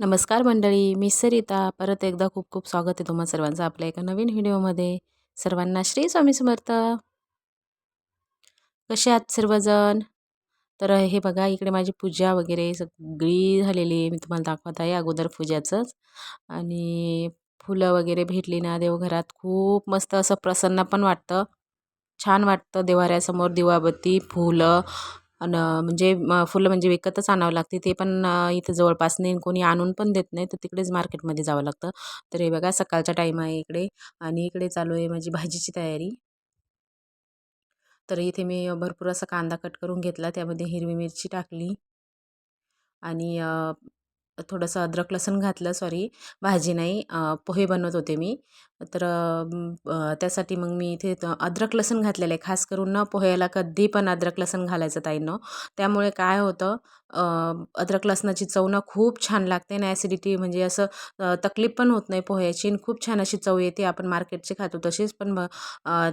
नमस्कार मंडळी मी सरिता. परत एकदा खूप खूप स्वागत आहे तुम्हा सर्वांचं आपल्या एका नवीन व्हिडिओमध्ये. सर्वांना श्री स्वामी समर्थ. कसे आहात सर्वजण? तर हे बघा इकडे माझी पूजा वगैरे सगळी झालेली आहे. मी तुम्हाला दाखवत आहे अगोदर पूजाचंच. आणि फुलं वगैरे भेटली ना देवघरात खूप मस्त असं प्रसन्न पण वाटतं. छान वाटतं देवाऱ्यासमोर दिवाबत्ती फुलं आणि म्हणजे फुलं म्हणजे विकतच आणावं लागते ते पण इथं जवळपास नाही कोणी आणून पण देत नाही तर तिकडेच मार्केटमध्ये जावं लागतं. तर हे बघा सकाळचा टाईम आहे इकडे आणि इकडे चालू आहे माझी भाजीची तयारी. तर इथे मी भरपूर असा कांदा कट करून घेतला त्यामध्ये हिरवी मिरची टाकली आणि थोडंसं अद्रक लसण घातलं सॉरी भाजी नाही पोहे बनवत होते मी. तर त्यासाठी मग मी इथे अद्रक लसण घातलेलं आहे. खास करून न पोह्याला कधी पण अद्रक लसण घालायचं ताईनं. त्यामुळे काय होतं अद्रक लसणाची चव ना खूप छान लागते ना ॲसिडिटी म्हणजे असं तकलीफ पण होत नाही पोह्याची आणि खूप छान अशी चव येते. आपण मार्केटची खातो तशीच पण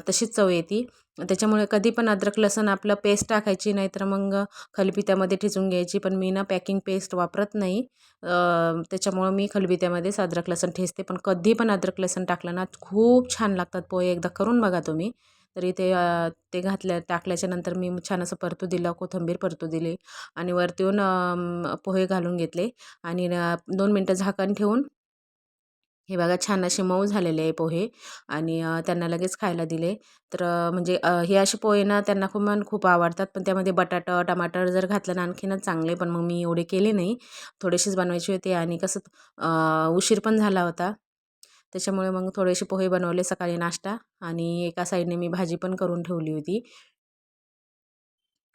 तशीच चव येते. त्याच्यामुळे कधी पण अद्रक लसण आपलं पेस्ट टाकायची नाही तर मग खलबित्यामध्ये ठिचून घ्यायची. पण मी ना पॅकिंग पेस्ट वापरत नाही. त्याच्यामुळं मी खलबित्यामध्येच अद्रक लसण ठेचते. पण कधी पण अद्रक लसण टाकलं ना खूप छान लागतात पोहे. एकदा करून बघा तुम्ही. तरी ते ते घातल्या टाकल्याच्या नंतर मी छान असं परतू दिलं कोथिंबीर परतू दिली आणि वरती येऊन पोहे घालून घेतले आणि दोन मिनटं झाकण ठेवून हे बघा छान असे मऊ झालेले आहे पोहे आणि त्यांना लगेच खायला दिले. तर म्हणजे हे असे पोहे ना त्यांना खूप मन खूप आवडतात. पण त्यामध्ये बटाटा टमाटर जर घातलं ना आणखीनच चांगले पण मग मी एवढे केले नाही. थोडेसेच बनवायचे होते आणि कसं उशीर पण झाला होता. त्याच्यामुळे मग थोडेसे पोहे बनवले सकाळी नाश्ता आणि एका साईडने मी भाजी पण करून ठेवली होती.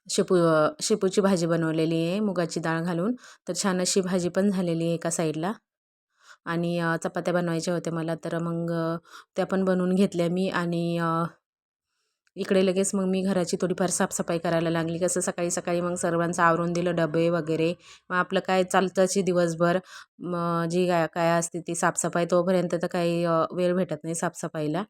शेपू शेपूची भाजी बनवलेली आहे मुगाची डाळ घालून. तर छान अशी भाजी पण झालेली आहे एका साईडला. आणि चपात्या बनवायच्या होत्या मला तर मग त्या पण बनवून घेतल्या मी आणि इकडे लगेच मग मी घराची थोडीफार साफसफाई करायला लागली. कसं सकाळी सकाळी मग सर्वांचं आवरून दिलं डबे वगैरे. मग आपलं काय चालतंची दिवसभर. जी काय काय असते ती साफसफाई तोपर्यंत तर काही वेळ भेटत नाही साफसफाईला.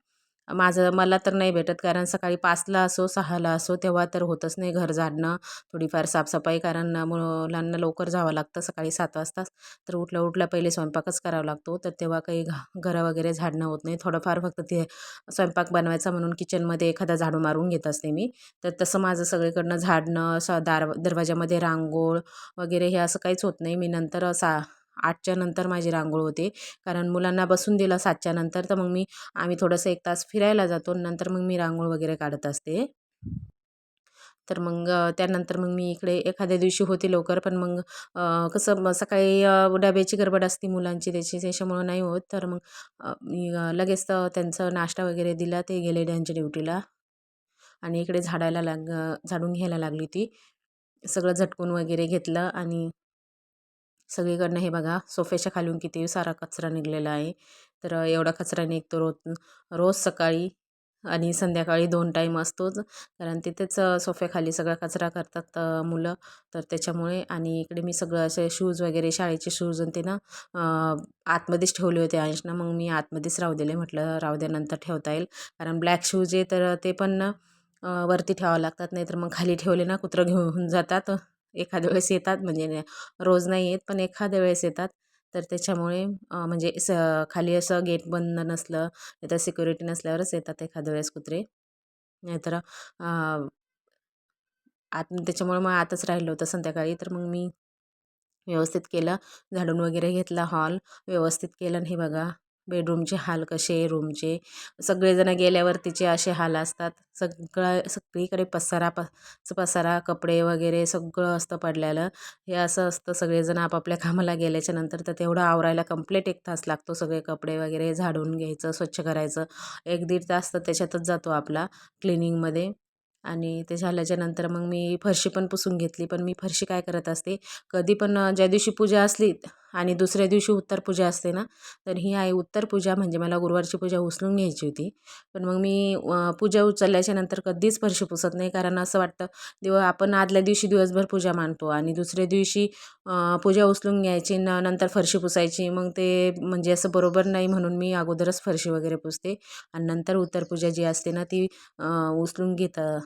माझं मला तर नाही भेटत. कारण सकाळी पाचला असो सहाला असो तेव्हा तर होतच नाही घर झाडणं. थोडीफार साफसफाई कारण मुलांना लवकर जावं लागतं सकाळी सात वाजताच तर उठल्या उठल्या पहिले स्वयंपाकच करावा लागतो. तर तेव्हा काही घ घरं वगैरे झाडणं होत नाही. थोडंफार फक्त ते स्वयंपाक बनवायचा म्हणून किचनमध्ये एखादा झाडू मारून घेत असते मी. तर तसं माझं सगळीकडनं झाडणं असं दार दरवाजामध्ये रांगोळ वगैरे हे असं काहीच होत नाही. मी नंतर सा आठच्या नंतर माझी रांगोळ होते. कारण मुलांना बसून दिलं सातच्या नंतर तर मग मी आम्ही थोडंसं एक तास फिरायला जातो नंतर मग मी रांगोळ वगैरे काढत असते. तर मग त्यानंतर मग मी इकडे एखाद्या दिवशी होते लवकर पण मग कसं सकाळी डब्याची गडबड असते मुलांची त्याची त्याच्यामुळं नाही होत. तर मग मी लगेच त्यांचं नाश्ता वगैरे दिला ते गेले त्यांच्या ड्युटीला. आणि इकडे झाडायला लाग झाडून घ्यायला लागली ती. सगळं झटकून वगैरे घेतलं आणि सगळीकडनं हे बघा सोफ्याच्या खालून किती सारा कचरा निघलेला आहे. तर एवढा कचरा निघतो रोज रोज सकाळी आणि संध्याकाळी दोन टाईम असतोच. कारण तिथेच सोफ्याखाली सगळा कचरा करतात मुलं. तर त्याच्यामुळे आणि इकडे मी सगळं असे शूज वगैरे शाळेचे शूज आणि ते ना आतमध्येच ठेवले होते अंशना मग मी आतमध्येच राहू दिले. म्हटलं राहू द्यानंतर ठेवता येईल. कारण ब्लॅक शूज आहे तर ते पण वरती ठेवावं लागतात. नाहीतर मग खाली ठेवले ना कुत्रं घेऊन जातात. एखाद्या वेळेस येतात म्हणजे रोज नाही येत पण एखाद्या वेळेस येतात. तर त्याच्यामुळे म्हणजे स खाली असं गेट बंद नसलं नाही तर सिक्युरिटी नसल्यावरच येतात एखाद्या वेळेस कुत्रे. नाहीतर आत त्याच्यामुळे मग आतच राहिलं होतं संध्याकाळी. तर मग मी व्यवस्थित केलं झाडून वगैरे घेतला हॉल व्यवस्थित केलं हे बघा बेडरूमचे हाल कसे रूमचे? सगळेजणं गेल्यावर तिचे असे हाल असतात. सगळं सगळीकडे पसारा प पसारा कपडे वगैरे सगळं असतं पडलेलं. हे असं असतं सगळेजण आपापल्या कामाला गेल्याच्यानंतर तर तेवढं आवरायला कंप्लीट एक तास लागतो. सगळे कपडे वगैरे झाडून घ्यायचं स्वच्छ करायचं. एक दीड तास तर त्याच्यातच जातो आपला क्लिनिंगमध्ये. आणि ते झाल्याच्यानंतर मग मी फरशी पण पुसून घेतली. पण मी फरशी काय करत असते? कधी पण ज्या दिवशी पूजा असली आणि दुसऱ्या दिवशी उत्तर पूजा असते ना तर ही आहे उत्तर पूजा म्हणजे मला गुरुवारची पूजा उचलून घ्यायची होती. पण मग मी पूजा उचलल्याच्या नंतर कधीच फरशी पुसत नाही. कारण असं वाटतं दिव आपण आदल्या दिवशी दिवसभर पूजा मांडतो आणि दुसऱ्या दिवशी पूजा उचलून घ्यायची न नंतर फरशी पुसायची. मग ते म्हणजे असं बरोबर नाही म्हणून मी अगोदरच फरशी वगैरे पुसते. आणि नंतर उत्तर पूजा जी असते ना ती उचलून घेतं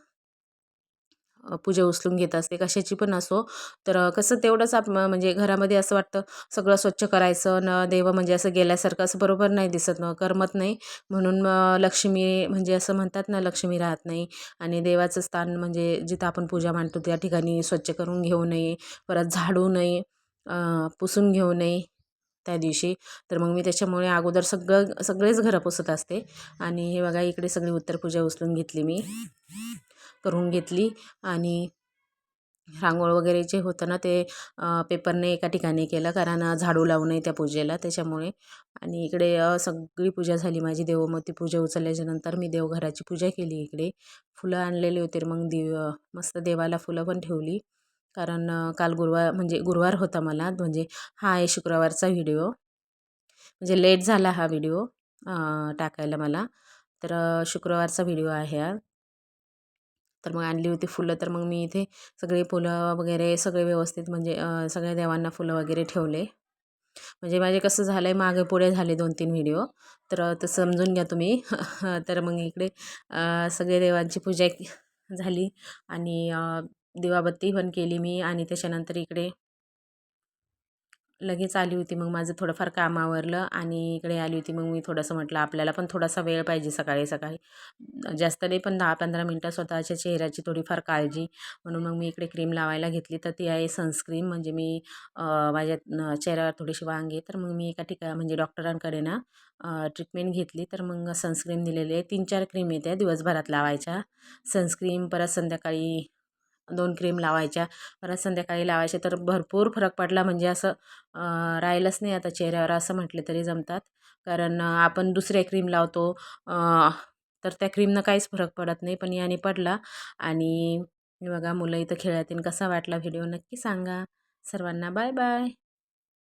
पूजा उचलून घेत असते कशाची पण असो. तर कसं तेवढंच आप म्हणजे घरामध्ये असं वाटतं सगळं स्वच्छ करायचं न देव म्हणजे असं गेल्यासारखं असं बरोबर नाही दिसत न करमत नाही. म्हणून मग लक्ष्मी म्हणजे असं म्हणतात ना लक्ष्मी राहत नाही. आणि देवाचं स्थान म्हणजे जिथं आपण पूजा मांडतो त्या ठिकाणी स्वच्छ करून घेऊ नये परत झाडू नये पुसून घेऊ नये त्या दिवशी. तर मग मी त्याच्यामुळे अगोदर सगळं सगळेच घरं पुसत असते. आणि हे बघा इकडे सगळी उत्तर पूजा उचलून घेतली मी. करून घेतली आणि रांगोळ वगैरे जे होतं ना ते पेपरने एका ठिकाणी केलं कारण झाडू लावू नये त्या पूजेला त्याच्यामुळे. आणि इकडे सगळी पूजा झाली माझी देवमती पूजा उचलल्याच्या नंतर मी देवघराची पूजा केली इकडे. फुलं आणलेले होते मग देव मस्त देवाला फुलं पण ठेवली. कारण काल गुरुवार म्हणजे गुरुवार होता मला म्हणजे हा आहे शुक्रवारचा व्हिडिओ. म्हणजे लेट झाला हा व्हिडिओ टाकायला मला. तर शुक्रवारचा व्हिडिओ आहे हा. तर मग आणली होती फुलं तर मग मी इथे सगळे फुलं वगैरे सगळे व्यवस्थित म्हणजे सगळ्या देवांना फुलं वगैरे ठेवले. म्हणजे माझे कसं झालं आहे मागे पुढे झाले दोन तीन व्हिडिओ. तर अ, तर समजून घ्या तुम्ही. तर मग इकडे सगळे देवांची पूजा झाली आणि दिवाबत्ती पण केली मी आणि त्याच्यानंतर इकडे लगेच आली होती. मग माझं थोडंफार काम आवरलं आणि इकडे आली होती. मग मी थोडंसं म्हटलं आपल्याला पण थोडासा वेळ पाहिजे सकाळी सकाळी. जास्त नाही पण दहा पंधरा मिनटं स्वतःच्या चेहऱ्याची थोडीफार काळजी. म्हणून मग मी इकडे क्रीम लावायला घेतली. तर ती आहे सनस्क्रीम म्हणजे मी माझ्या चेहऱ्यावर थोडीशी वांग आहे. तर मग मी एका ठिकाणी म्हणजे डॉक्टरांकडे ना ट्रीटमेंट घेतली. तर मग सनस्क्रीम दिलेली आहे. तीन चार क्रीम येते दिवसभरात लावायच्या. सनस्क्रीम परत संध्याकाळी दोन क्रीम लावायच्या परत संध्याकाळी लावायच्या तर भरपूर फरक पडला म्हणजे असं राहिलंच नाही आता चेहऱ्यावर असं म्हटले तरी जमतात. कारण आपण दुसऱ्या क्रीम लावतो तर त्या क्रीमनं काहीच फरक पडत नाही पण याने पडला. आणि बघा मुलं इथं खेळातील कसा वाटला व्हिडिओ नक्की सांगा. सर्वांना बाय बाय.